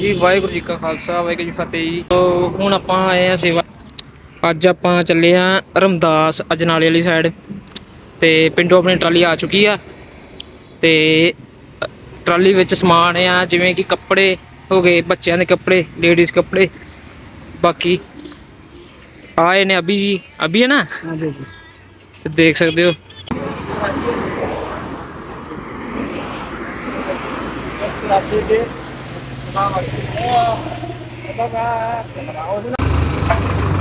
ਜੀ ਵਾਹਿਗੁਰੂ ਜੀ ਕਾ ਖਾਲਸਾ ਵਾਹਿਗੁਰੂ ਜੀ ਫਤਿਹ ਜੀ। ਤੋ ਹੁਣ ਆਪਾਂ ਆਏ ਆ ਸੇਵਾ ਅੱਜ ਆਪਾਂ ਚੱਲੇ ਆ ਰਮਦਾਸ ਅਜਨਾਲੇ ਵਾਲੀ ਸਾਈਡ ਤੇ ਪਿੰਡੋਂ ਆਪਣੀ ਟਰਾਲੀ ਆ ਚੁੱਕੀ ਆ। ਤੇ ਟਰਾਲੀ ਵਿੱਚ ਸਮਾਨ ਆ ਜਿਵੇਂ ਕਿ ਕੱਪੜੇ ਹੋ ਗਏ ਬੱਚਿਆਂ ਦੇ ਕੱਪੜੇ ਲੇਡੀਜ਼ ਕੱਪੜੇ। ਬਾਕੀ ਆਏ ਨੇ ਅਭੀ ਜੀ। ਅਭੀ ਹੈ ਨਾ? ਹਾਂਜੀ ਜੀ ਤੇ ਦੇਖ ਸਕਦੇ ਹੋ। ਰਾਸ਼ੀ ਦੇ Salamat. Salamat. Salamat. Salamat. Salamat.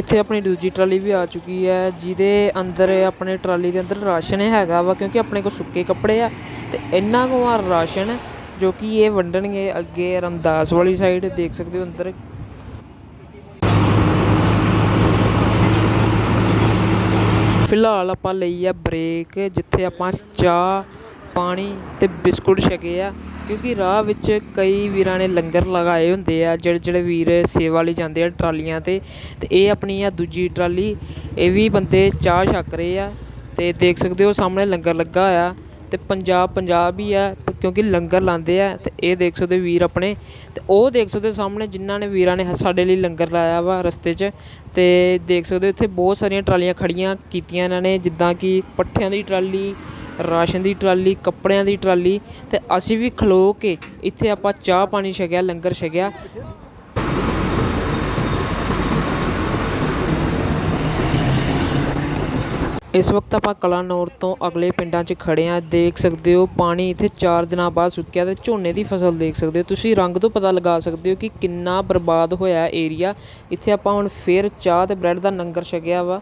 ਇੱਥੇ ਆਪਣੀ ਦੂਜੀ ਟਰਾਲੀ ਵੀ ਆ ਚੁੱਕੀ ਹੈ, ਜਿਹਦੇ ਅੰਦਰ ਆਪਣੇ ਟਰਾਲੀ ਦੇ ਅੰਦਰ ਰਾਸ਼ਨ ਹੈਗਾ ਵਾ, ਕਿਉਂਕਿ ਆਪਣੇ ਕੋਲ ਸੁੱਕੇ ਕੱਪੜੇ ਆ ਤੇ ਇਹਨਾਂ ਕੁ ਆ ਰਾਸ਼ਨ ਜੋ ਕਿ ਇਹ ਵੰਡਣਗੇ ਅੱਗੇ ਰਮਦਾਸ ਵਾਲੀ ਸਾਈਡ ਦੇਖ ਸਕਦੇ ਹੋ ਅੰਦਰ। ਫਿਲਹਾਲ ਆਪਾਂ ਲਈ ਆ ਬ੍ਰੇਕ ਜਿੱਥੇ ਆਪਾਂ ਚਾਹ ਪਾਣੀ ਅਤੇ ਬਿਸਕੁਟ ਛਕੇ ਆ, ਕਿਉਂਕਿ ਰਾਹ ਵਿੱਚ ਕਈ ਵੀਰਾਂ ਨੇ ਲੰਗਰ ਲਗਾਏ ਹੁੰਦੇ ਆ, ਜਿਹੜੇ ਜਿਹੜੇ ਵੀਰ ਸੇਵਾ ਲਈ ਜਾਂਦੇ ਆ ਟਰਾਲੀਆਂ ਤੇ ਅਤੇ ਇਹ ਆਪਣੀ ਆ ਦੂਜੀ ਟਰਾਲੀ, ਇਹ ਵੀ ਬੰਦੇ ਚਾਹ ਛਕ ਰਹੇ ਆ ਅਤੇ ਦੇਖ ਸਕਦੇ ਹੋ ਸਾਹਮਣੇ ਲੰਗਰ ਲੱਗਾ ਹੋਇਆ ਅਤੇ ਪੰਜਾਬ ਪੰਜਾਬ ਹੀ ਆ, ਕਿਉਂਕਿ ਲੰਗਰ ਲਾਉਂਦੇ ਆ ਅਤੇ ਇਹ ਦੇਖ ਸਕਦੇ ਹੋ ਵੀਰ ਆਪਣੇ ਅਤੇ ਉਹ ਦੇਖ ਸਕਦੇ ਹੋ ਸਾਹਮਣੇ ਜਿਨ੍ਹਾਂ ਨੇ ਵੀਰਾਂ ਨੇ ਸਾਡੇ ਲਈ ਲੰਗਰ ਲਾਇਆ ਵਾ ਰਸਤੇ 'ਚ ਅਤੇ ਦੇਖ ਸਕਦੇ ਹੋ ਇੱਥੇ ਬਹੁਤ ਸਾਰੀਆਂ ਟਰਾਲੀਆਂ ਖੜੀਆਂ ਕੀਤੀਆਂ ਇਹਨਾਂ ਨੇ, ਜਿੱਦਾਂ ਕਿ ਪੱਠਿਆਂ ਦੀ ਟਰਾਲੀ ਰਾਸ਼ਨ ਦੀ ਟਰਾਲੀ, ਕੱਪੜਿਆਂ ਦੀ ਟਰਾਲੀ ਅਤੇ ਅਸੀਂ ਵੀ ਖਲੋ ਕੇ ਇੱਥੇ ਆਪਾਂ ਚਾਹ ਪਾਣੀ ਛਕਿਆ, ਲੰਗਰ ਛਕਿਆ। ਇਸ ਵਕਤ ਆਪਾਂ ਕਲਾਨੌਰ ਤੋਂ ਅਗਲੇ ਪਿੰਡਾਂ 'ਚ ਖੜੇ ਆ। ਦੇਖ ਸਕਦੇ ਹੋ, ਪਾਣੀ ਇੱਥੇ 4 ਦਿਨਾਂ ਬਾਅਦ ਸੁੱਕਿਆ ਤੇ ਝੋਨੇ ਦੀ ਫਸਲ ਦੇਖ ਸਕਦੇ ਹੋ। ਤੁਸੀਂ ਰੰਗ ਤੋਂ ਪਤਾ ਲਗਾ ਸਕਦੇ ਹੋ ਕਿ ਕਿੰਨਾ ਬਰਬਾਦ ਹੋਇਆ ਏਰੀਆ ਇੱਥੇ ਆਪਾਂ ਹੁਣ ਫੇਰ ਚਾਹ ਤੇ ਬ੍ਰੈਡ ਦਾ ਲੰਗਰ ਛਕਿਆ ਵਾ।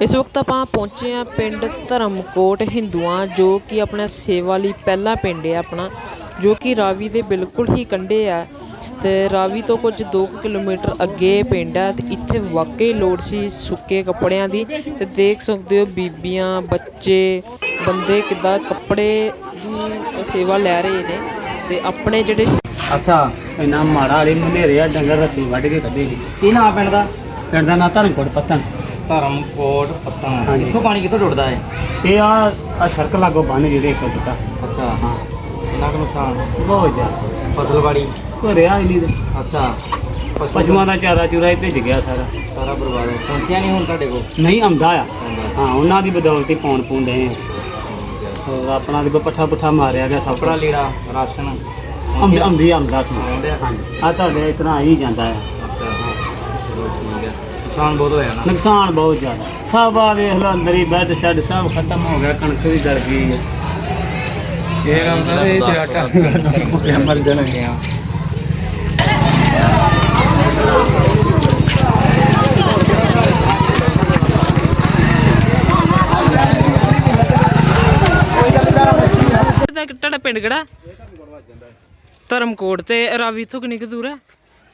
ਇਸ ਵਕਤ ਆਪਾਂ ਪਹੁੰਚੇ ਆ ਪਿੰਡ ਧਰਮਕੋਟ ਹਿੰਦੂਆਂ, ਜੋ ਕਿ ਆਪਣਾ ਸੇਵਾ ਲਈ ਪਹਿਲਾ ਪਿੰਡ ਹੈ ਆਪਣਾ, ਜੋ ਕਿ ਰਾਵੀ ਦੇ ਬਿਲਕੁਲ ਹੀ ਕੰਢੇ ਆ। ਤੇ ਰਾਵੀ ਤੋਂ ਕੁਝ 2 ਕਿਲੋਮੀਟਰ ਅੱਗੇ ਪਿੰਡ ਹੈ ਤੇ ਇੱਥੇ ਵਾਕਈ ਲੋੜ ਸੀ ਸੁੱਕੇ ਕੱਪੜਿਆਂ ਦੀ ਤੇ ਦੇਖ ਸਕਦੇ ਹੋ ਬੀਬੀਆਂ ਬੱਚੇ ਬੰਦੇ ਕਿੱਦਾਂ ਕੱਪੜੇ ਦੀ ਸੇਵਾ ਲੈ ਰਹੇ ਨੇ ਤੇ ਆਪਣੇ ਜਿਹੜੇ ਅੱਛਾ ਇੰਨਾ ਮਾੜਾ ਵਾਲੀ ਮਨੇਰੇ ਆ ਡੰਗਰ ਰੱਸੀ ਵੱਢ ਕੇ ਕੱਢੇ ਸੀ। ਕੀ ਨਾਮ ਪਿੰਡ ਦਾ? ਪਿੰਡ ਦਾ ਨਾਂ ਧਰਮਕੋਟ ਪੱਤਨ ਧਰਮਕੋਟ ਪੱਤਨ ਹਾਂਜੀ। ਇੱਥੋਂ ਪਾਣੀ ਕਿੱਥੋਂ ਟੁੱਟਦਾ ਹੈ ਇਹ ਆ ਆ ਸੜਕ ਲਾਗੋ ਬੰਨ ਜਿਹਦੇ ਇੱਕ ਦਿੱਤਾ ਅੱਛਾ ਹਾਂ। ਕਿੰਨਾ ਕੁ ਨੁਕਸਾਨ। ਬਹੁਤ ਜ਼ਿਆਦਾ। ਫਸਲਬਾੜੀ ਘਰਿਆ ਹੀ ਨਹੀਂ ਤੇ ਅੱਛਾ ਪਸ਼ੂਆਂ ਦਾ ਚਾਰਾ ਚੂਰਾ ਹੀ ਭਿੱਜ ਗਿਆ ਸਾਰਾ। ਸਾਰਾ ਬਰਬਾਦ ਹੋ ਪਹੁੰਚਿਆ ਨਹੀਂ ਹੁਣ ਤੁਹਾਡੇ ਕੋਲ? ਨਹੀਂ ਆਉਂਦਾ ਆ। ਹਾਂ ਉਹਨਾਂ ਦੀ ਬਦੌਲਤ ਹੀ ਪੌਣ ਪੂੰਦੇ ਆ ਹੋਰ ਆਪਣਾ ਤੇ ਪੱਠਾ ਪੁੱਠਾ ਮਾਰਿਆ ਗਿਆ ਸਭ ਕੱਪੜਾ ਲੀੜਾ ਰਾਸ਼ਨ। ਆਉਂਦੀ ਆਉਂਦੀ ਆਉਂਦਾ ਸੀ ਆਉਂਦੇ ਆ? ਆ ਤੁਹਾਡੇ ਇਤਨਾ ਹੀ ਜਾਂਦਾ ਆ। ਅੱਛਾ ਚਲੋ ਠੀਕ ਹੈ ਨੁਕਸਾਨ ਬਹੁਤ ਹੋਇਆ ਨਾ? ਨੁਕਸਾਨ ਬਹੁਤ ਜ਼ਿਆਦਾ। ਸਭ ਆ ਵੇਖ ਲਓ ਅੰਦਰ ਹੀ ਬੈੱਡ ਸ਼ੈੱਡ ਸਭ ਖਤਮ ਹੋ ਗਿਆ ਕਣਕ ਵੀ ਗਲ ਗਈ ਹੈ ਇਹ ਗੱਲ ਤਾਂ ਇਹ ਤੇ ਆਟਾ ਮਰ ਜਾਣਗੇ ਦਾ ਤੁਹਾਡਾ ਪਿੰਡ ਕਿਹੜਾ? ਧਰਮਕੋਟ ਤੇ ਰਾਵੀ ਇੱਥੋਂ ਕਿੰਨੀ ਕੁ ਦੂਰ ਹੈ?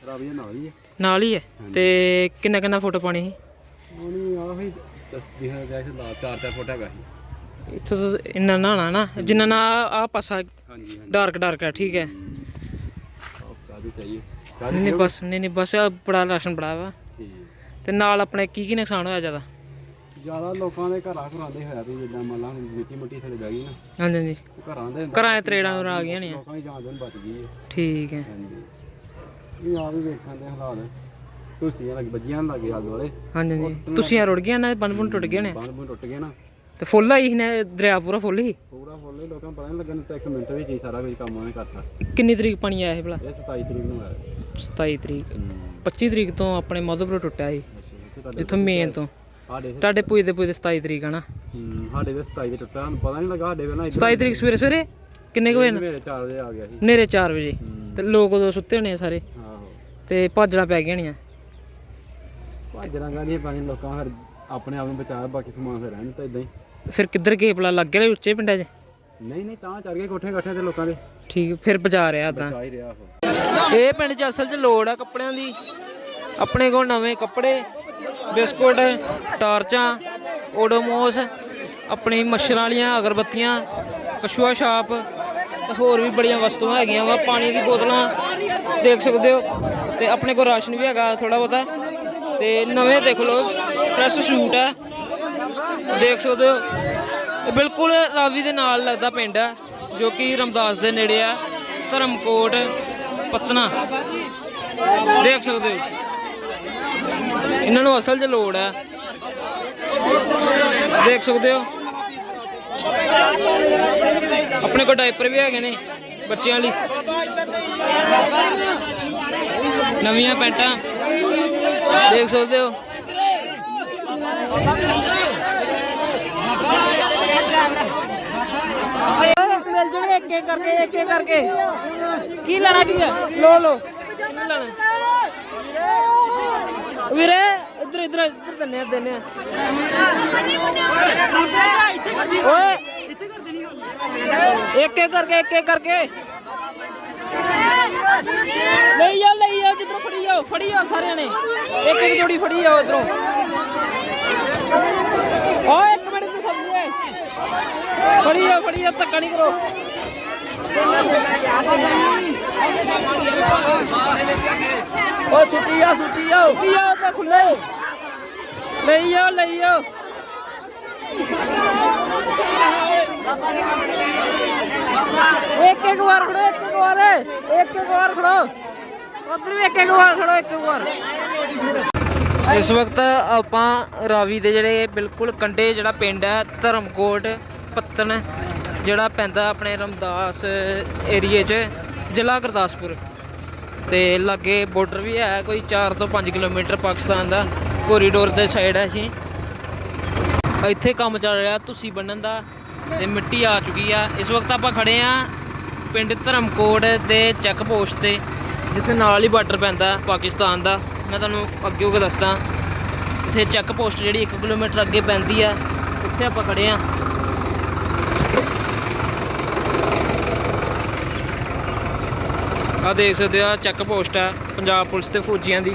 ਰਾਵੀ ਨਾਲ ਹੀ ਹੈ। ਨਾਲ ਹੀ ਹੈ। ਤੇ ਕਿੰਨਾ ਕਿੰਨਾ ਫੁੱਟ ਪਾਣੀ ਸੀ? ਉਹਨੀ ਆਹੀ ਦਿਖਾ ਗਿਆ ਸੀ ਲਾ 4-4 ਫੁੱਟ ਹੈਗਾ ਸੀ। ਇੱਥੋਂ ਤਾਂ ਇੰਨਾ ਨਹਾਣਾ ਨਾ ਜਿੰਨਾ ਨਾ ਆ ਪਾਸਾ ਹਾਂਜੀ ਹਾਂਜੀ। ਡਾਰਕ ਡਾਰਕ ਹੈ ਠੀਕ ਹੈ। ਚਾਹ ਨਹੀਂ ਨਹੀਂ ਬਸ ਨਹੀਂ ਨਹੀਂ ਬਸ ਆਹ ਬੜਾ ਰਾਸ਼ਨ ਬੜਾ ਵਾ। ਠੀਕ ਤੇ ਨਾਲ ਆਪਣੇ ਕੀ ਕੀ ਨੁਕਸਾਨ ਹੋਇਆ ਜ਼ਿਆਦਾ? ਜ਼ਿਆਦਾ ਲੋਕਾਂ ਦੇ ਘਰਾਂ ਘਰਾਂ ਦੇ ਹੋਇਆ ਵੀ ਜਿੱਦਾਂ ਮੰਨ ਲਾ ਹੁਣ ਮਿੱਟੀ ਮੁੱਟੀ ਥੱਲੇ ਬਹਿ ਗਈ ਨਾ। ਹਾਂਜੀ ਹਾਂਜੀ। ਤੇ ਘਰਾਂ ਦੇ ਘਰਾਂ ਦੇ ਤਰੇੜਾਂ ਨੂੰ ਆ ਗਈਆਂ ਨੇ। ਲੋਕਾਂ ਦੀ ਜਾਨ ਦਿਨ ਬਚ ਗਈ ਹੈ। ਠੀਕ ਹੈ। ਹਾਂਜੀ। ਇਹ ਆ ਵੀ ਵੇਖਣ ਦੇ ਹਾਲਾਤ। ਤੁਸੀਆਂ ਲੱਗ ਵੱਜੀਆਂ ਲੱਗੇ ਆਲ ਵਾਲੇ। ਹਾਂਜੀ ਹਾਂਜੀ। ਤੁਸੀਂ ਰੁੜ ਗਏ ਨਾ ਬੰਨ ਬੰਨ ਟੁੱਟ ਗਏ ਨੇ। ਬੰਨ ਬੰਨ ਟੁੱਟ ਗਏ ਨਾ। ਤੇ ਫੁੱਲ ਆਈ ਸੀ ਨੇ ਦਰਿਆ ਪੂਰਾ ਫੁੱਲ ਸੀ? ਪੂਰਾ ਫੁੱਲ ਹੀ ਲੋਕਾਂ ਨੂੰ ਪਤਾ ਨਹੀਂ ਲੱਗਣ ਤਾਂ ਇੱਕ ਮਿੰਟ ਵਿੱਚ ਹੀ ਸਾਰਾ ਕੁਝ ਕੰਮ ਉਹਨੇ ਕਰਤਾ। ਕਿੰਨੀ ਤਰੀਕ ਪਾਣੀ ਆਇਆ ਸੀ ਭਲਾ? ਇਹ 27 ਤਰੀਕ ਨੂੰ ਆਇਆ। 27 ਤਰੀਕ। ਹੂੰ। 25 ਤਰੀਕ ਤੋਂ ਆਪਣੇ ਮਧੂਪੁਰ ਟੁੱਟਿਆ ਸੀ। ਜਿੱਥੋਂ ਮੇਨ ਤੋਂ। ਸਾਡੇ ਤੁਹਾਡੇ ਪੁੱਜਦੇ ਪੁੱਜਦੇ 27 ਤਰੀਕ ਆ ਨਾ ਹੂੰ ਸਾਡੇ ਦੇ 27 ਦੇ ਟੁੱਟਾ ਸਾਨੂੰ ਪਤਾ ਨਹੀਂ ਲੱਗਾ ਸਾਡੇ ਵੇਲੇ 27 ਤਰੀਕ ਸਵੇਰੇ ਸਵੇਰੇ? ਕਿੰਨੇ ਕੁ ਵਜੇ ਨਾ? ਮੇਰੇ 4 ਵਜੇ ਆ ਗਿਆ ਸੀ। ਹਨੇਰੇ 4 ਵਜੇ। ਹੂੰ। ਤੇ ਲੋਕ ਉਦੋਂ ਸੁੱਤੇ ਹੋਣੇ ਸਾਰੇ। ਆਹੋ। ਤੇ ਭਾਜੜਾਂ ਪੈ ਗਈਆਂ ਹੋਣੀਆਂ। ਭਾਜਣਾ ਗਾਣੀ ਪਾਣੀ ਲੋਕਾਂ ਫਿਰ ਆਪਣੇ ਆਪ ਨੂੰ ਬਚਾ ਬਾਕੀ ਸਮਾਨ ਫਿਰ ਰਹਿਣ ਤਾਂ ਇਦਾਂ ਹੀ। ਫਿਰ ਕਿੱਧਰ ਗਏ ਭਲਾ ਲੱਗ ਗਿਆ ਉੱਚੇ ਪਿੰਡਾਂ 'ਚ? ਨਹੀਂ ਨਹੀਂ ਤਾਂ ਚੜ ਗਏ ਕੋਠੇ ਕਾਠੇ ਤੇ ਲੋਕਾਂ ਦੇ। ਠੀਕ ਫਿਰ ਬਚਾ ਰਿਹਾ ਤਾਂ ਬਚਾ ਹੀ ਰਿਹਾ ਉਹ। ਇਹ ਪਿੰਡ 'ਚ ਅਸਲ 'ਚ ਲੋੜ ਆ ਕੱਪੜਿਆਂ ਦੀ। ਆਪਣੇ ਕੋਲ ਨਵੇਂ ਕੱਪੜੇ ਬਿਸਕੁਟ ਟਾਰਚਾਂ ਓਡੋਮੋਸ ਆਪਣੀ ਮੱਛਰਾਂ ਵਾਲੀਆਂ ਅਗਰਬੱਤੀਆਂ ਕਸ਼ੂਆ ਛਾਪ ਤੇ ਹੋਰ ਵੀ ਬੜੀਆਂ ਵਸਤੂਆਂ ਹੈਗੀਆਂ ਵਾ। ਪਾਣੀ ਦੀ ਬੋਤਲਾਂ ਦੇਖ ਸਕਦੇ ਹੋ। ਤੇ ਆਪਣੇ ਕੋਲ ਰਾਸ਼ਨ ਵੀ ਹੈਗਾ ਥੋੜਾ ਬਹੁਤਾ। ਤੇ ਨਵੇਂ ਦੇਖ ਲਓ ਫਰੈਸ਼ ਸੂਟ ਆ। ਦੇਖ ਸਕਦੇ ਹੋ। ਇਹ ਬਿਲਕੁਲ ਰਾਵੀ ਦੇ ਨਾਲ ਲੱਗਦਾ ਪਿੰਡ ਹੈ, ਜੋ ਕਿ ਰਮਦਾਸ ਦੇ ਨੇੜੇ ਆ। ਧਰਮਕੋਟ, ਪਤਨਾ। ਦੇਖ ਸਕਦੇ ਹੋ। ਇਹਨਾਂ ਨੂੰ ਅਸਲ 'ਚ ਲੋੜ ਹੈ। ਦੇਖ ਸਕਦੇ ਹੋ। ਆਪਣੇ ਕੋਲ ਡਾਈਪਰ ਵੀ ਹੈਗੇ ਨੇ, ਬੱਚਿਆਂ ਲਈ। ਨਵੀਆਂ ਪੈਂਟਾਂ। ਦੇਖ ਸਕਦੇ ਹੋ। ਮਿਲ ਜਾਣਗੇ ਇੱਕ ਇੱਕ ਕਰਕੇ ਇੱਕ ਇੱਕ ਕਰਕੇ। ਕੀ ਲੈਣਾ ਕੀ ਹੈ? ਲੋ ਲੋ ਕੀ ਲੈਣਾ ਵੀਰੇ, ਇੱਧਰ ਇੱਧਰ ਇੱਧਰ ਦਿੰਨੇ ਆ ਓਏ। ਇੱਕ ਇੱਕ ਕਰਕੇ, ਇੱਕ ਇੱਕ ਕਰਕੇ। ਲਈ ਜਾ ਲਈ ਜਾ ਜਿੱਧਰੋਂ ਫੜੀ ਜਾਓ ਫੜੀ ਜਾਓ ਸਾਰਿਆਂ ਨੇ। ਇੱਕ ਇੱਕ ਜੋੜੀ ਫੜੀ ਜਾਓ ਇਧਰੋਂ। ਓਏ, ਇੱਕ ਮਿੰਟ ਤੇ ਸਬਜ਼ੀ ਫੜੀ ਜਾਓ ਧੱਕਾ ਨਹੀਂ ਕਰੋ। ਓ ਛੁੱਟੀ ਆ ਛੁੱਟੀ ਆ। ਲਈ ਜਾਓ ਤੇ ਖੁੱਲੇ ਲਈ ਜਾਓ ਲਈ ਜਾਓ ਇੱਕ ਇੱਕ ਵਾਰ ਖੜੋ ਇੱਕ ਇੱਕ ਵਾਰ। ਇੱਕ ਇੱਕ ਵਾਰ ਖੜੋ ਉਧਰ ਵੀ ਇੱਕ ਇੱਕ ਵਾਰ ਖੜੋ ਇੱਕ ਇੱਕ ਵਾਰ। ਇਸ ਵਕਤ ਆਪਾਂ ਰਾਵੀ ਦੇ ਜਿਹੜੇ ਬਿਲਕੁਲ ਕੰਢੇ ਜਿਹੜਾ ਪਿੰਡ ਹੈ ਧਰਮਕੋਟ ਪੱਤਨ ਜਿਹੜਾ ਪੈਂਦਾ ਆਪਣੇ ਰਮਦਾਸ ਏਰੀਏ 'ਚ, ਜ਼ਿਲ੍ਹਾ ਗੁਰਦਾਸਪੁਰ। ਤੇ ਲਾਗੇ ਬਾਰਡਰ ਵੀ ਹੈ ਕੋਈ 4 ਤੋਂ 5 ਕਿਲੋਮੀਟਰ ਪਾਕਿਸਤਾਨ ਦਾ ਕੋਰੀਡੋਰ ਦੇ ਸਾਈਡ ਹੈ ਅਸੀਂ। ਇੱਥੇ ਕੰਮ ਚੱਲ ਰਿਹਾ ਤੁਸੀਂ ਬੰਨਣ ਦਾ, ਤੇ ਮਿੱਟੀ ਆ ਚੁੱਕੀ ਆ। ਇਸ ਵਕਤ ਆਪਾਂ ਖੜੇ ਆ ਪਿੰਡ ਧਰਮਕੋਟ ਦੇ ਚੈੱਕ ਪੋਸਟ ਤੇ, ਜਿੱਥੇ ਨਾਲ ਹੀ ਬਾਰਡਰ ਪੈਂਦਾ ਪਾਕਿਸਤਾਨ ਦਾ। ਮੈਂ ਤੁਹਾਨੂੰ ਅੱਗੇ ਹੋ ਕੇ ਦੱਸਦਾ। ਇੱਥੇ ਚੈੱਕ ਪੋਸਟ ਜਿਹੜੀ 1 ਕਿਲੋਮੀਟਰ ਅੱਗੇ ਪੈਂਦੀ ਆ, ਉੱਥੇ ਆਪਾਂ ਖੜੇ ਆ ਆ ਦੇਖ ਸਕਦੇ ਆ ਚੈੱਕ ਪੋਸਟ ਆ ਪੰਜਾਬ ਪੁਲਿਸ ਤੇ ਫੌਜੀਆਂ ਦੀ।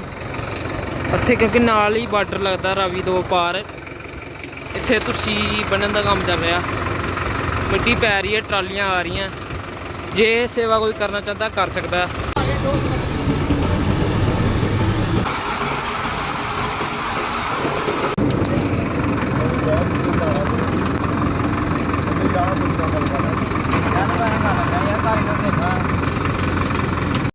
ਇੱਥੇ ਕਿਉਂਕਿ ਨਾਲ ਹੀ ਬਾਰਡਰ ਲੱਗਦਾ, ਰਾਵੀ ਦੋ ਪਾਰ। ਇੱਥੇ ਤੁਸੀਂ ਬਣਨ ਦਾ ਕੰਮ ਚੱਲ ਰਿਹਾ ਮਿੱਟੀ ਪੈ ਰਹੀ ਹੈ, ਟਰਾਲੀਆਂ ਆ ਰਹੀਆਂ। ਜੇ ਸੇਵਾ ਕੋਈ ਕਰਨਾ ਚਾਹੁੰਦਾ, ਕਰ ਸਕਦਾ।